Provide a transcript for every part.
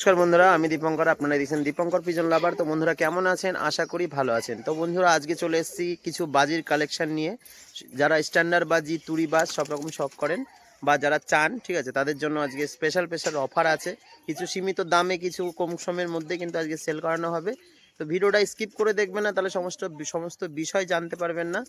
নমস্কার বন্ধুরা, আমি দীপঙ্কর, আপনারা দেখছেন দীপঙ্কর পিজন লাভার তো বন্ধুরা, কেমন আছেন? আশা করি ভালো আছেন। তো বন্ধুরা, আজকে চলে এসেছি কিছু বাজির কালেকশন নিয়ে। যারা স্ট্যান্ডার্ড বাজি, তুড়ি বাজ, সব রকম শখ করেন বা যারা চান, ঠিক আছে, তাদের জন্য আজকে স্পেশাল স্পেশাল অফার আছে। কিছু সীমিত দামে, কিছু কম সময়ের মধ্যে কিন্তু আজকে সেল করানো হবে। তো ভিডিওটা স্কিপ করে দেখবেন না, তাহলে সমস্ত সমস্ত বিষয় জানতে পারবেন না।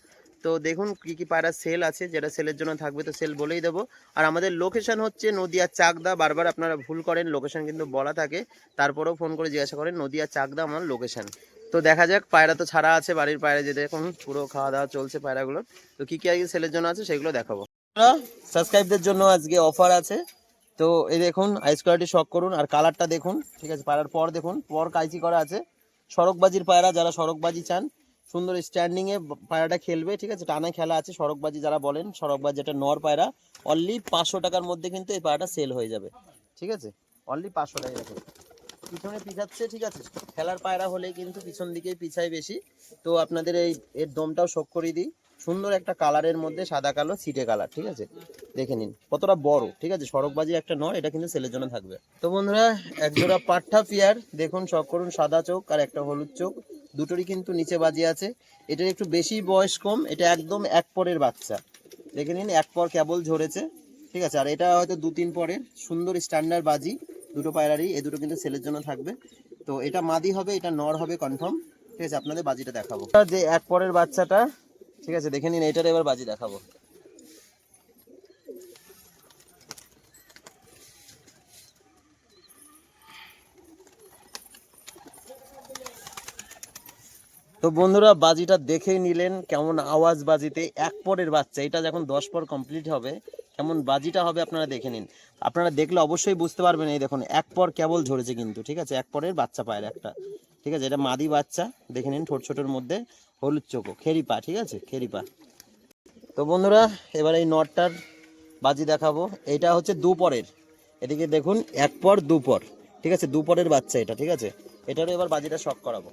তো দেখুন কী কী পায়রা সেল আছে, যেটা সেলের জন্য থাকবে তো সেল বলেই দেবো। আর আমাদের লোকেশন হচ্ছে নদিয়া চাকদা, বারবার আপনারা ভুল করেন, লোকেশন কিন্তু বলা থাকে। তারপরেও ফোন করে জিজ্ঞাসা করেন, নদিয়া চাকদা আমার লোকেশন। তো দেখা যাক, পায়রা তো ছাড়া আছে, বাড়ির পায়রা যে দেখুন, পুরো খাওয়া দাওয়া চলছে পায়রাগুলোর তো কী কী আজকে সেলের জন্য আছে সেগুলো দেখাবো। সাবস্ক্রাইবদের জন্য আজকে অফার আছে। তো এই দেখুন, আইস কোয়ালিটি শখ করুন। আর কালারটা দেখুন, ঠিক আছে পায়রার পর দেখুন, পর কাইচি করা আছে। সড়কবাজির পায়রা যারা সড়কবাজি চান, সুন্দর স্ট্যান্ডিং এ পায়রাটা খেলবে, ঠিক আছে? টানা খেলা আছে, সড়কবাজি যারা বলেন, সড়কবাজি এটা নর পায়রা অনলি পাঁচশো টাকার মধ্যে কিন্তু এই পায়রাটা সেল হয়ে যাবে, ঠিক আছে? অনলি পাঁচশো টাকা পিছনে পিছাচ্ছে, ঠিক আছে? খেলার পায়রা হলে কিন্তু পিছন দিকেই পিছায় বেশি। তো আপনাদের এই, এর দমটাও শোক করিয়ে দিই। সুন্দর একটা কালারের মধ্যে সাদা কালো সিটে কালার, ঠিক আছে? দেখে নিন, কতটা বড়, ঠিক আছে? সড়কবাজি একটা নয়, এটা কিন্তু সেলের জন্য থাকবে। তো বন্ধুরা, একজোড়া পাঠা পিয়ার, দেখুন শখ করুন, সাদা চোখ আর একটা হলুদ চোখ, দুটোরই কিন্তু নিচে বাজি আছে। এটার একটু বেশি বয়স কম, এটা একদম এক পরের বাচ্চা। দেখে নিন, এক পর কেবল ঝরেছে, ঠিক আছে? আর এটা হয়তো দু তিন পরের, সুন্দর স্ট্যান্ডার্ড বাজি, দুটো পায়রারই, এ দুটো কিন্তু সেলের জন্য থাকবে। তো এটা মাদি হবে, এটা নর হবে কনফার্ম ঠিক আছে? আপনাদের বাজিটা দেখাবো। যে এক পরের বাচ্চাটা ঠিক আছে, দেখে নিন এটার এবার বাজি দেখাবো। তো বন্ধুরা, বাজিটা দেখেই নিলেন কেমন আওয়াজ বাজিতে, এক পরের বাচ্চা, এটা যখন দশ পর কমপ্লিট হবে, কেমন বাজিটা হবে আপনারা দেখে নিন। আপনারা দেখলে অবশ্যই বুঝতে পারবেন, এই দেখুন, এক পর কেবল ঝরেছে কিন্তু, ঠিক আছে, এক পরের বাচ্চা পায়ের একটা। ঠিক আছে? এটা মাদি বাচ্চা। দেখে নিন ঠোট ছোটোর মধ্যে। হলুদ চোখো খেরিপা ঠিক আছে? খেরিপা তো বন্ধুরা, এবার এই নটটার বাজি দেখাবো। এটা হচ্ছে দুপরের। এদিকে দেখুন, এক পর দুপর। ঠিক আছে? দুপরের বাচ্চা এটা, ঠিক আছে? এটারও এবার বাজিটা শখ করাবো।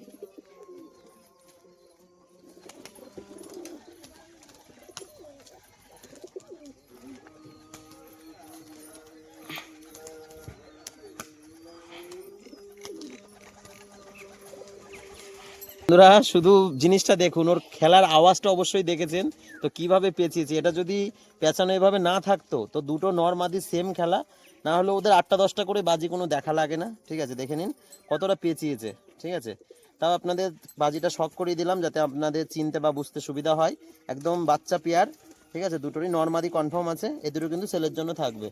বন্ধুরা, শুধু জিনিসটা দেখুন, ওর খেলার আওয়াজটা অবশ্যই দেখেছেন। তো কীভাবে পেঁচিয়েছে? এটা যদি পেঁচানো এভাবে না থাকতো, তো দুটো নর্মাদি সেম খেলা, না হলে ওদের আটটা দশটা করে বাজি কোনো দেখা লাগে না। ঠিক আছে, দেখে নিন কতটা পেঁচিয়েছে, ঠিক আছে? তাও আপনাদের বাজিটা শখ করিয়ে দিলাম যাতে আপনাদের চিনতে বা বুঝতে সুবিধা হয়। একদম বাচ্চা পেয়ার ঠিক আছে? দুটোরই নর্মাদি কনফার্ম আছে। এ দুটো কিন্তু সেলের জন্য থাকবে।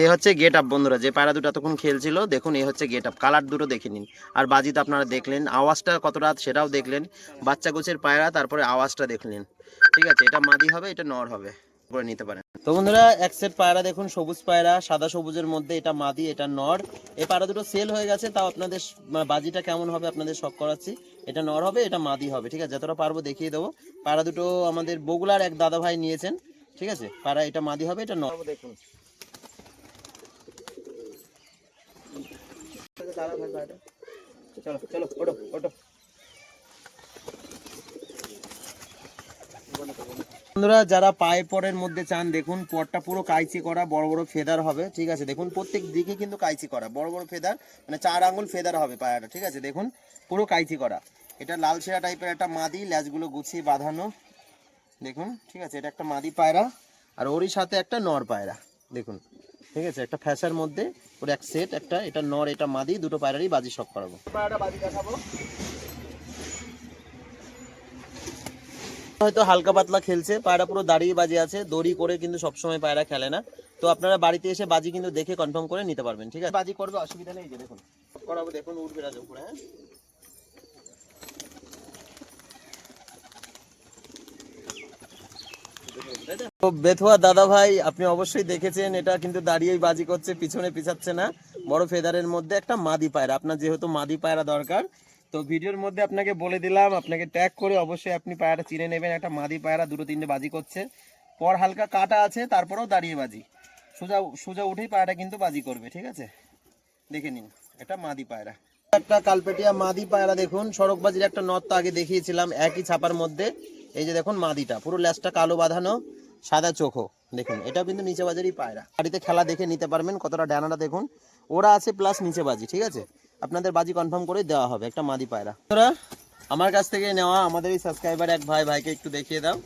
এই হচ্ছে গেট আপ বন্ধুরা যে পায়রা দুটো এতক্ষণ খেলছিল দেখুন এই হচ্ছে গেট আপ কালার দুটো দেখে নিন। আর বাজি তো আপনারা দেখলেন আওয়াজটা কতটা সেটাও দেখলেন। বাচ্চা গোছের পায়রা তারপরে আওয়াজটা দেখলেন ঠিক আছে? এটা মাদি হবে এটা নর হবে। করে নিতে পারেন। তো বন্ধুরা এক সেট পায়রা দেখুন সবুজ পায়রা সাদা সবুজের মধ্যে এটা মাদি এটা নর। এই পায়রা দুটো সেল হয়ে গেছে তাও আপনাদের বাজিটা কেমন হবে আপনাদের শখ করাচ্ছি। এটা নর হবে এটা মাদি হবে ঠিক আছে? যতটা পারব দেখিয়ে দেবো। পায়রা দুটো আমাদের বগুলার এক দাদা ভাই নিয়েছেন ঠিক আছে? পায়রা এটা মাদি হবে এটা দেখুন চলো চলো ওটো ওটো বন্ধুরা যারা পায়ে পরের মধ্যে চান দেখুন পরটা পুরো কাইচি করা বড় বড় ফেদার হবে ঠিক আছে? দেখুন প্রত্যেক দিকে কিন্তু কাইচি করা বড় বড় ফেদার মানে চার আঙুল ফেদার হবে পায়াটা ঠিক আছে? দেখুন পুরো কাইচি করা। এটা লাল ছেঁড়া টাইপের একটা মাদি ল্যাজগুলো গুছিয়ে বাঁধানো। দেখুন ঠিক আছে এটা একটা মাদি পায়রা আর ওরই সাথে একটা নর পায়রা দেখুন ঠিক আছে একটা ফ্যাসার মধ্যে ওর এক সেট একটা এটা নর এটা মাদি দুটো পায়রারই বাজি সব করাবো। পায়রাটা বাজি দেখাবো। হয়তো হালকা পাতলা খেলছে পায়রা পুরো দাঁড়িয়ে বাজি আছে দড়ি করে কিন্তু সবসময় পায়রা খেলে না। তো আপনারা বাড়িতে এসে বাজি কিন্তু দেখে কনফার্ম করে নিতে পারবেন ঠিক আছে? বাজি করবে অসুবিধা নেই যে দেখুন। করাবো দেখুন উঠবে রাজা উপরে হ্যাঁ? বেথুয়া দাদা ভাই, আপনি অবশ্যই দেখেছেন, এটা কিন্তু দাঁড়িয়েই বাজি করছে, পিছনে পিছাচ্ছে না। বড় ফেদারের মধ্যে একটা মাদি পায়রা, আপনার যেহেতু মাদি পায়রা দরকার। তো ভিডিওর মধ্যে আপনাকে বলে দিলাম, আপনাকে ট্যাগ করে অবশ্যই আপনি পায়রাটা চিনে নেবেন, একটা মাদি পায়রা দুটো তিনটে বাজি করছে। পর হালকা কাটা আছে, তারপরেও দাঁড়িয়ে বাজি। সোজা সোজা উঠেই পায়রাটা কিন্তু বাজি করবে, ঠিক আছে? দেখে নিন এটা মাদি পায়রা। একটা কালপেটিয়া মাদি পায়রা দেখুন, সড়কবাজির একটা তো আগে দেখিয়েছিলাম, একই ছাপার মধ্যে। এই যে দেখুন মাদিটা, পুরো ল্যাসটা কালো বাঁধানো, সাদা চোখো দেখুন এটাও কিন্তু নিচে বাজারই পায়রা। বাড়িতে খেলা দেখে নিতে পারবেন, কতটা ডানাটা দেখুন। ওরা আছে প্লাস নিচে বাজি, ঠিক আছে? আপনাদের বাজি কনফার্ম করে দেওয়া হবে, একটা মাদি পায়রা। তোরা আমার কাছ থেকে নেওয়া আমাদের এই সাবস্ক্রাইবার এক ভাই, ভাইকে একটু দেখিয়ে দাও।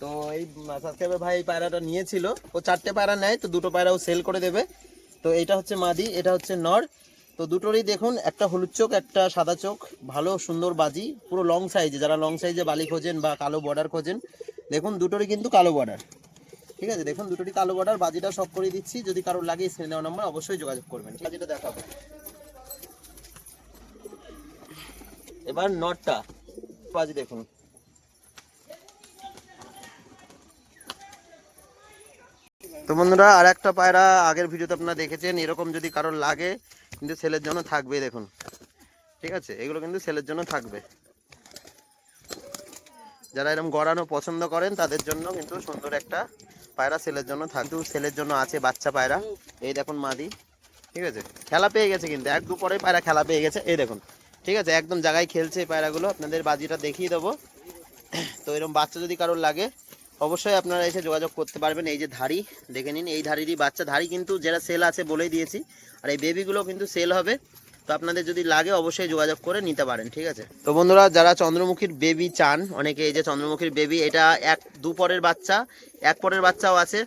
তো এই সাবস্ক্রাইবার ভাই এই পায়রাটা নিয়েছিল। ও চারটে পায়রা নেয়, তো দুটো পায়রা ও সেল করে দেবে। তো এটা হচ্ছে মাদি, এটা হচ্ছে নর। তো দুটোরই দেখুন, একটা হলুদ চোখ, একটা সাদা চোখ, ভালো সুন্দর বাজি, পুরো লং সাইজে যারা লং সাইজে বালি খোঁজেন বা কালো বর্ডার খোঁজেন, দেখুন দুটোরই কিন্তু কালো বর্ডার ঠিক আছে? দেখুন দুটোরই কালো বর্ডার বাজিটা সব করে দিচ্ছি। যদি কারোর লাগে স্ক্রিনে দেওয়া নাম্বার অবশ্যই যোগাযোগ করবেন। ঠিক আছে? দেখাবো। এবার নটটা বাজি দেখুন। তো বন্ধুরা আর একটা পায়রা আগের ভিডিওতে আপনারা দেখেছেন। এরকম যদি কারোর লাগে কিন্তু সেলের জন্য থাকবে দেখুন। ঠিক আছে? এগুলো কিন্তু সেলের জন্য থাকবে। যারা এরকম গড়ানো পছন্দ করেন, তাদের জন্য কিন্তু সুন্দর একটা পায়রা সেলের জন্য থাকবে সেলের জন্য আছে বাচ্চা পায়রা। এই দেখুন মাদি। ঠিক আছে? খেলা পেয়ে গেছে কিন্তু। এক দুপরে পায়রা খেলা পেয়ে গেছে। এই দেখুন। ঠিক আছে? একদম জায়গায় খেলছে এই পায়রাগুলো। আপনাদের বাজিটা দেখিয়ে দেবো। তো এরকম বাচ্চা যদি কারোর লাগে অবশ্যই আপনারা এসে যোগাযোগ করতে পারবেন। এই যে ধাড়ি, দেখে নিন, এই ধাড়িরই বাচ্চা। ধাড়ি কিন্তু যেটা সেল আছে বলেই দিয়েছি। আর এই বেবিগুলো কিন্তু সেল হবে। তো আপনাদের যদি লাগে অবশ্যই যোগাযোগ করে নিতে পারেন, ঠিক আছে? তো বন্ধুরা, যারা চন্দ্রমুখীর বেবি চান, অনেকে এই যে চন্দ্রমুখীর বেবি এটা এক, দু পরের বাচ্চা, এক পরের বাচ্চাও আছে।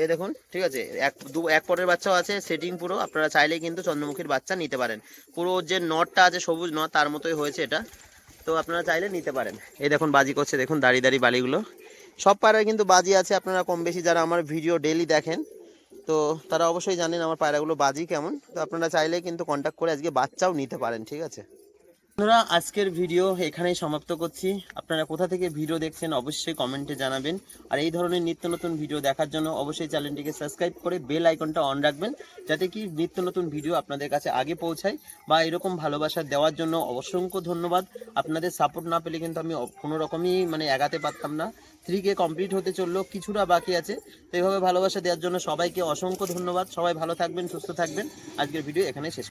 এ দেখুন, ঠিক আছে? এক, দু, এক পরের বাচ্চাও আছে সেটিং পুরো। আপনারা চাইলেই কিন্তু চন্দ্রমুখীর বাচ্চা নিতে পারেন। পুরো যে নটটা আছে, সবুজ নট, তার মতোই হয়েছে এটা। তো আপনারা চাইলে নিতে পারেন। এই দেখুন, বাজি করছে, দেখুন, দাড়ি দাড়ি বালিগুলো। সব পায়রা কিন্তু বাজি আছে, আপনারা কম বেশি যারা আমার ভিডিও ডেলি দেখেন, তো তারা অবশ্যই জানেন আমার পায়রাগুলো বাজি কেমন। তো আপনারা চাইলে কিন্তু কন্ট্যাক্ট করে আজকে বাচ্চাও নিতে পারেন, ঠিক আছে? বন্ধুরা, আজকের ভিডিও এখানেই সমাপ্ত করছি। আপনারা কোথা থেকে ভিডিও দেখছেন অবশ্যই কমেন্টে জানাবেন। আর এই ধরনের নিত্য নতুন ভিডিও দেখার জন্য অবশ্যই চ্যানেলটিকে সাবস্ক্রাইব করে বেল আইকনটা অন রাখবেন, যাতে কি নিত্য নতুন ভিডিও আপনাদের কাছে আগে পৌঁছায় বা এরকম ভালোবাসা দেওয়ার জন্য অসংখ্য ধন্যবাদ। আপনাদের সাপোর্ট না পেলে কিন্তু আমি কোনো রকমই মানে এগাতে পারতাম না। থ্রি কে কমপ্লিট হতে চলল, কিছুটা বাকি আছে। তো এইভাবে ভালোবাসা দেওয়ার জন্য সবাইকে অসংখ্য ধন্যবাদ। সবাই ভালো থাকবেন, সুস্থ থাকবেন। আজকের ভিডিও এখানে শেষ